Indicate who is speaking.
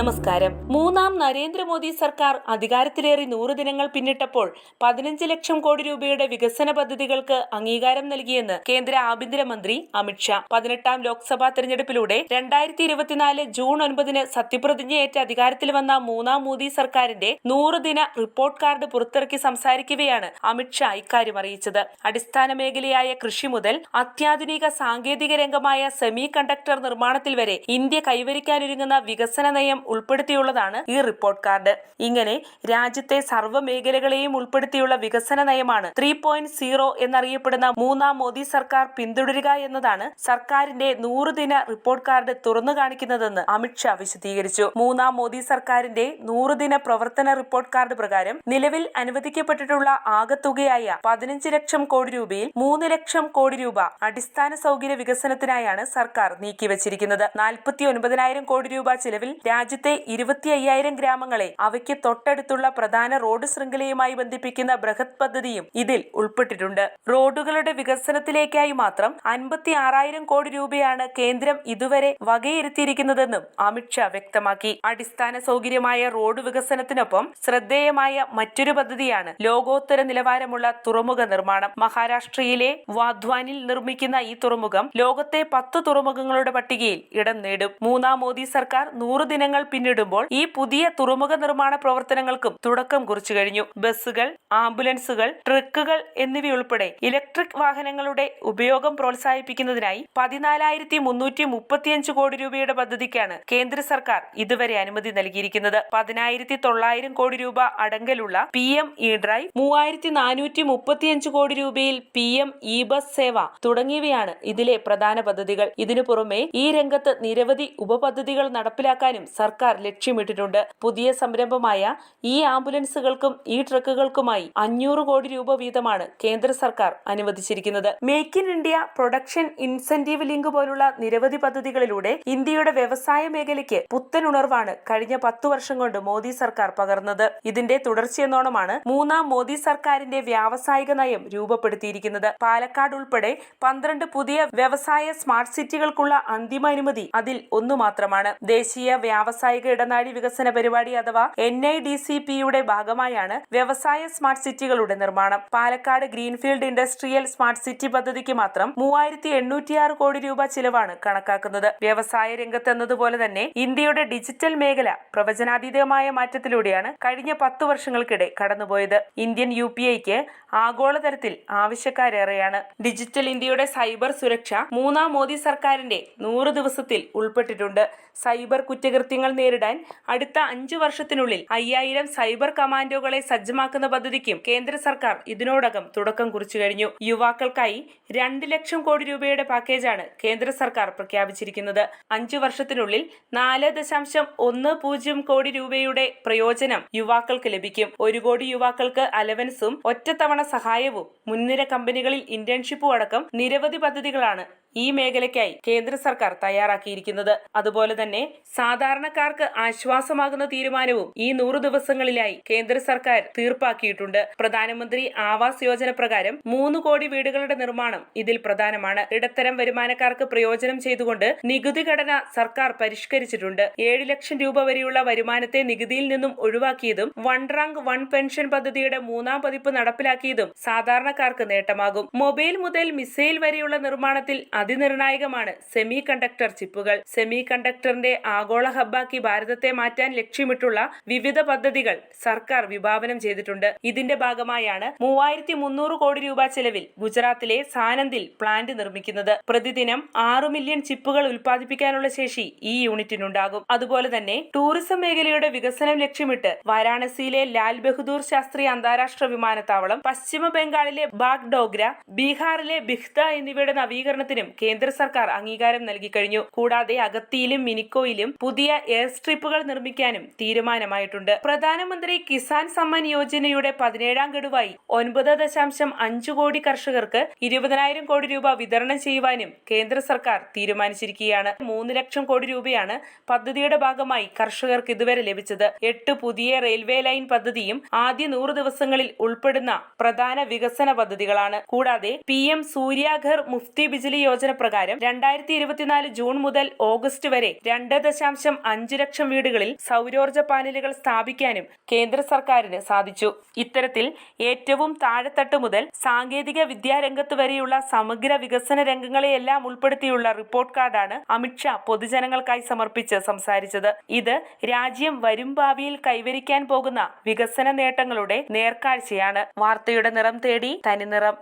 Speaker 1: നമസ്കാരം. മൂന്നാം നരേന്ദ്രമോദി സർക്കാർ അധികാരത്തിലേറി നൂറ് ദിനങ്ങൾ പിന്നിട്ടപ്പോൾ പതിനഞ്ച് ലക്ഷം കോടി രൂപയുടെ വികസന പദ്ധതികൾക്ക് അംഗീകാരം നൽകിയെന്ന് കേന്ദ്ര ആഭ്യന്തരമന്ത്രി അമിത്ഷാ പതിനെട്ടാം ലോക്സഭാ തെരഞ്ഞെടുപ്പിലൂടെ രണ്ടായിരത്തി ഇരുപത്തിനാല് ജൂൺ ഒൻപതിന് സത്യപ്രതിജ്ഞയേറ്റ അധികാരത്തിൽ വന്ന മൂന്നാം മോദി സർക്കാരിന്റെ നൂറ് ദിന റിപ്പോർട്ട് കാർഡ് പുറത്തിറക്കി സംസാരിക്കവെയാണ് അമിത്ഷാ ഇക്കാര്യം അറിയിച്ചത്. അടിസ്ഥാന മേഖലയായ കൃഷി മുതൽ അത്യാധുനിക സാങ്കേതിക രംഗമായ സെമി കണ്ടക്ടർ നിർമ്മാണത്തിൽ വരെ ഇന്ത്യ കൈവരിക്കാനൊരുങ്ങുന്ന വികസന നയം ഉൾപ്പെടുത്തിയുള്ളതാണ് ഈ റിപ്പോർട്ട് കാർഡ് ഇങ്ങനെ രാജ്യത്തെ സർവ മേഖലകളെയും ഉൾപ്പെടുത്തിയുള്ള വികസന നയമാണ് ത്രീ പോയിന്റ് സീറോ എന്നറിയപ്പെടുന്ന മൂന്നാം മോദി സർക്കാർ പിന്തുടരുക എന്നതാണ് സർക്കാരിന്റെ നൂറുദിന റിപ്പോർട്ട് കാർഡ് തുറന്നു കാണിക്കുന്നതെന്ന് അമിത്ഷാ വിശദീകരിച്ചു. മൂന്നാം മോദി സർക്കാരിന്റെ നൂറുദിന പ്രവർത്തന റിപ്പോർട്ട് കാർഡ് പ്രകാരം നിലവിൽ അനുവദിക്കപ്പെട്ടിട്ടുള്ള ആകത്തുകയായ പതിനഞ്ച് ലക്ഷം കോടി രൂപയിൽ മൂന്ന് ലക്ഷം കോടി രൂപ അടിസ്ഥാന സൗകര്യ വികസനത്തിനായാണ് സർക്കാർ നീക്കിവച്ചിരിക്കുന്നത്. നാൽപ്പത്തി ഒൻപതിനായിരം കോടി രൂപ ചിലവിൽ രാജ്യത്തെ ഇരുപത്തി അയ്യായിരം ഗ്രാമങ്ങളെ അവയ്ക്ക് തൊട്ടടുത്തുള്ള പ്രധാന റോഡ് ശൃംഖലയുമായി ബന്ധിപ്പിക്കുന്ന ബൃഹത് പദ്ധതിയും ഇതിൽ ഉൾപ്പെട്ടിട്ടുണ്ട്. റോഡുകളുടെ വികസനത്തിലേക്കായി മാത്രം അൻപത്തി ആറായിരം കോടി രൂപയാണ് കേന്ദ്രം ഇതുവരെ വകയിരുത്തിയിരിക്കുന്നതെന്നും അമിത്ഷാ വ്യക്തമാക്കി. അടിസ്ഥാന സൗകര്യമായ റോഡ് വികസനത്തിനൊപ്പം ശ്രദ്ധേയമായ മറ്റൊരു പദ്ധതിയാണ് ലോകോത്തര നിലവാരമുള്ള തുറമുഖ നിർമ്മാണം. മഹാരാഷ്ട്രയിലെ വാധ്വാനിൽ നിർമ്മിക്കുന്ന ഈ തുറമുഖം ലോകത്തെ പത്ത് തുറമുഖങ്ങളുടെ പട്ടികയിൽ ഇടം നേടും. മൂന്നാം മോദി സർക്കാർ നൂറ് ദിനങ്ങൾ പിന്നിടുമ്പോൾ ഈ പുതിയ തുറമുഖ നിർമ്മാണ പ്രവർത്തനങ്ങൾക്കും തുടക്കം കുറിച്ചു കഴിഞ്ഞു. ബസ്സുകൾ ആംബുലൻസുകൾ ട്രക്കുകൾ എന്നിവയുൾപ്പെടെ ഇലക്ട്രിക് വാഹനങ്ങളുടെ ഉപയോഗം പ്രോത്സാഹിപ്പിക്കുന്നതിനായി പതിനാലായിരത്തി മുന്നൂറ്റി മുപ്പത്തിയഞ്ച് കോടി രൂപയുടെ പദ്ധതിക്കാണ് കേന്ദ്ര സർക്കാർ ഇതുവരെ അനുമതി നൽകിയിരിക്കുന്നത്. പതിനായിരത്തി തൊള്ളായിരം കോടി രൂപ അടങ്കലുള്ള പി എം ഇ ഡ്രൈവ് മൂവായിരത്തി നാനൂറ്റി മുപ്പത്തിയഞ്ച് കോടി രൂപയിൽ P M E bus Sewa തുടങ്ങിയവയാണ് ഇതിലെ പ്രധാന പദ്ധതികൾ. ഇതിനു പുറമെ ഈ രംഗത്ത് നിരവധി ഉപപദ്ധതികൾ നടപ്പിലാക്കാനും സർക്കാർ ലക്ഷ്യമിട്ടിട്ടുണ്ട്. പുതിയ സംരംഭമായ ഈ ആംബുലൻസുകൾക്കും ഈ ട്രക്കുകൾക്കുമായി അഞ്ഞൂറ് കോടി രൂപ വീതമാണ് കേന്ദ്ര സർക്കാർ അനുവദിച്ചിരിക്കുന്നത്. Make in India production incentive link പോലുള്ള നിരവധി പദ്ധതികളിലൂടെ ഇന്ത്യയുടെ വ്യവസായ മേഖലയ്ക്ക് പുത്തൻ ഉണർവാണ് കഴിഞ്ഞ പത്തു വർഷം കൊണ്ട് മോദി സർക്കാർ പകർന്നത്. ഇതിന്റെ തുടർച്ചയെന്നോണമാണ് മൂന്നാം മോദി സർക്കാരിന്റെ വ്യാവസായിക നയം രൂപപ്പെടുത്തിയിരിക്കുന്നത്. പാലക്കാട് ഉൾപ്പെടെ പന്ത്രണ്ട് പുതിയ വ്യവസായ സ്മാർട്ട് സിറ്റികൾക്കുള്ള അന്തിമ അനുമതി അതിൽ ഒന്നു മാത്രമാണ് ദേശീയ വ്യാവസായിക ഇടനാഴി വികസന പരിപാടി അഥവാ എൻ ഐ ഡി സി പിയുടെ ഭാഗമായാണ് വ്യവസായ സ്മാർട്ട് സിറ്റികളുടെ നിർമ്മാണം. Palakkad greenfield industrial smart city പദ്ധതിക്ക് മാത്രം മൂവായിരത്തി എണ്ണൂറ്റിയാറ് കോടി രൂപ ചിലവാണ് കണക്കാക്കുന്നത്. വ്യവസായ രംഗത്ത് എന്നതുപോലെ തന്നെ ഇന്ത്യയുടെ ഡിജിറ്റൽ മേഖല പ്രവചനാതീതമായ മാറ്റത്തിലൂടെയാണ് കഴിഞ്ഞ പത്തു വർഷങ്ങൾക്കിടെ കടന്നുപോയത്. ഇന്ത്യൻ യു പി ഐക്ക് ആഗോളതലത്തിൽ ആവശ്യക്കാരേറെയാണ്. ഡിജിറ്റൽ ഇന്ത്യയുടെ സൈബർ സുരക്ഷ മൂന്നാം മോദി സർക്കാരിന്റെ നൂറ് ദിവസത്തിൽ ഉൾപ്പെട്ടിട്ടുണ്ട്. സൈബർ കുറ്റകൃത്യങ്ങൾ നേരിടാൻ അടുത്ത അഞ്ചു വർഷത്തിനുള്ളിൽ അയ്യായിരം സൈബർ കമാൻഡോകളെ സജ്ജമാക്കുന്ന പദ്ധതിക്കും കേന്ദ്ര സർക്കാർ ഇതിനോടകം തുടക്കം കുറിച്ചു കഴിഞ്ഞു. യുവാക്കൾക്കായി രണ്ട് ലക്ഷം കോടി രൂപയുടെ പാക്കേജാണ് കേന്ദ്ര സർക്കാർ പ്രഖ്യാപിച്ചിരിക്കുന്നത്. അഞ്ചു വർഷത്തിനുള്ളിൽ നാല് ദശാംശം ഒന്ന് പൂജ്യം കോടി രൂപയുടെ പ്രയോജനം യുവാക്കൾക്ക് ലഭിക്കും. ഒരു കോടി യുവാക്കൾക്ക് അലവൻസും ഒറ്റത്തവണ സഹായവും മുൻനിര കമ്പനികളിൽ ഇന്റേൺഷിപ്പും അടക്കം നിരവധി പദ്ധതികളാണ് ഈ മേഖലയ്ക്കായി കേന്ദ്ര സർക്കാർ തയ്യാറാക്കിയിരിക്കുന്നത്. അതുപോലെ തന്നെ സാധാരണക്കാർക്ക് ആശ്വാസമാകുന്ന തീരുമാനവും ഈ നൂറ് ദിവസങ്ങളിലായി കേന്ദ്ര സർക്കാർ തീർപ്പാക്കിയിട്ടുണ്ട്. പ്രധാനമന്ത്രി ആവാസ് യോജന പ്രകാരം മൂന്ന് കോടി വീടുകളുടെ നിർമ്മാണം ഇതിൽ പ്രധാനമാണ്. ഇടത്തരം വരുമാനക്കാർക്ക് പ്രയോജനം ചെയ്തുകൊണ്ട് നികുതി ഘടന സർക്കാർ പരിഷ്കരിച്ചിട്ടുണ്ട്. ഏഴ് ലക്ഷം രൂപ വരെയുള്ള വരുമാനത്തെ നികുതിയിൽ നിന്നും ഒഴിവാക്കിയതും വൺ റാങ്ക് വൺ പെൻഷൻ പദ്ധതിയുടെ മൂന്നാം പതിപ്പ് നടപ്പിലാക്കിയതും സാധാരണക്കാർക്ക് നേട്ടമാകും. മൊബൈൽ മുതൽ മിസൈൽ വരെയുള്ള നിർമ്മാണത്തിൽ അതിനിർണായകമാണ് സെമി കണ്ടക്ടർ ചിപ്പുകൾ. സെമി കണ്ടക്ടറിന്റെ ആഗോള ഹബ്ബാക്കി ഭാരതത്തെ മാറ്റാൻ ലക്ഷ്യമിട്ടുള്ള വിവിധ പദ്ധതികൾ സർക്കാർ വിഭാവനം ചെയ്തിട്ടുണ്ട്. ഇതിന്റെ ഭാഗമായാണ് മൂവായിരത്തി മുന്നൂറ് കോടി രൂപ ചെലവിൽ ഗുജറാത്തിലെ സാനന്ദിൽ പ്ലാന്റ് നിർമ്മിക്കുന്നത്. പ്രതിദിനം ആറു മില്യൺ ചിപ്പുകൾ ഉൽപ്പാദിപ്പിക്കാനുള്ള ശേഷി ഈ യൂണിറ്റിനുണ്ടാകും. അതുപോലെ തന്നെ ടൂറിസം മേഖലയുടെ വികസനം ലക്ഷ്യമിട്ട് വാരാണസിയിലെ ലാൽ ബഹദൂർ ശാസ്ത്രി അന്താരാഷ്ട്ര വിമാനത്താവളം പശ്ചിമ ബംഗാളിലെ ബാഗ്ഡോഗ്ര ബീഹാറിലെ ബിഹ്ത എന്നിവയുടെ നവീകരണത്തിനും കേന്ദ്ര സർക്കാർ അംഗീകാരം നൽകിക്കഴിഞ്ഞു കൂടാതെ അഗത്തിയിലും മിനിക്കോയിലും പുതിയ എയർ സ്ട്രിപ്പുകൾ നിർമ്മിക്കാനും തീരുമാനമായിട്ടുണ്ട്. പ്രധാനമന്ത്രി കിസാൻ സമ്മാൻ യോജനയുടെ പതിനേഴാം ഗഡുവായി ഒൻപത് ദശാംശം അഞ്ച് കോടി കർഷകർക്ക് ഇരുപതിനായിരം കോടി രൂപ വിതരണം ചെയ്യുവാനും കേന്ദ്ര സർക്കാർ തീരുമാനിച്ചിരിക്കുകയാണ്. മൂന്ന് ലക്ഷം കോടി രൂപയാണ് പദ്ധതിയുടെ ഭാഗമായി കർഷകർക്ക് ഇതുവരെ ലഭിച്ചത്. എട്ട് പുതിയ റെയിൽവേ ലൈൻ പദ്ധതിയും ആദ്യ നൂറ് ദിവസങ്ങളിൽ ഉൾപ്പെടുന്ന പ്രധാന വികസന പദ്ധതികളാണ്. കൂടാതെ പി എം സൂര്യാഘർ മുഫ്തി ബിജിലി യോജന പ്രകാരം രണ്ടായിരത്തി ഇരുപത്തിനാല് ജൂൺ മുതൽ ഓഗസ്റ്റ് വരെ രണ്ട് ദശാംശം അഞ്ച് അഞ്ചു ലക്ഷം വീടുകളിൽ സൗരോർജ പാനലുകൾ സ്ഥാപിക്കാനും കേന്ദ്ര സർക്കാരിന് സാധിച്ചു. ഇത്തരത്തിൽ ഏറ്റവും താഴെത്തട്ട് മുതൽ സാങ്കേതിക വിദ്യാരംഗത്ത് വരെയുള്ള സമഗ്ര വികസന രംഗങ്ങളെയെല്ലാം ഉൾപ്പെടുത്തിയുള്ള റിപ്പോർട്ട് കാർഡാണ് അമിത്ഷാ പൊതുജനങ്ങൾക്കായി സമർപ്പിച്ച് സംസാരിച്ചത്. ഇത് രാജ്യം വരും ഭാവിയിൽ കൈവരിക്കാൻ പോകുന്ന വികസന നേട്ടങ്ങളുടെ നേർക്കാഴ്ചയാണ്. വാർത്തയുടെ നിറം തേടി തനിനിറം.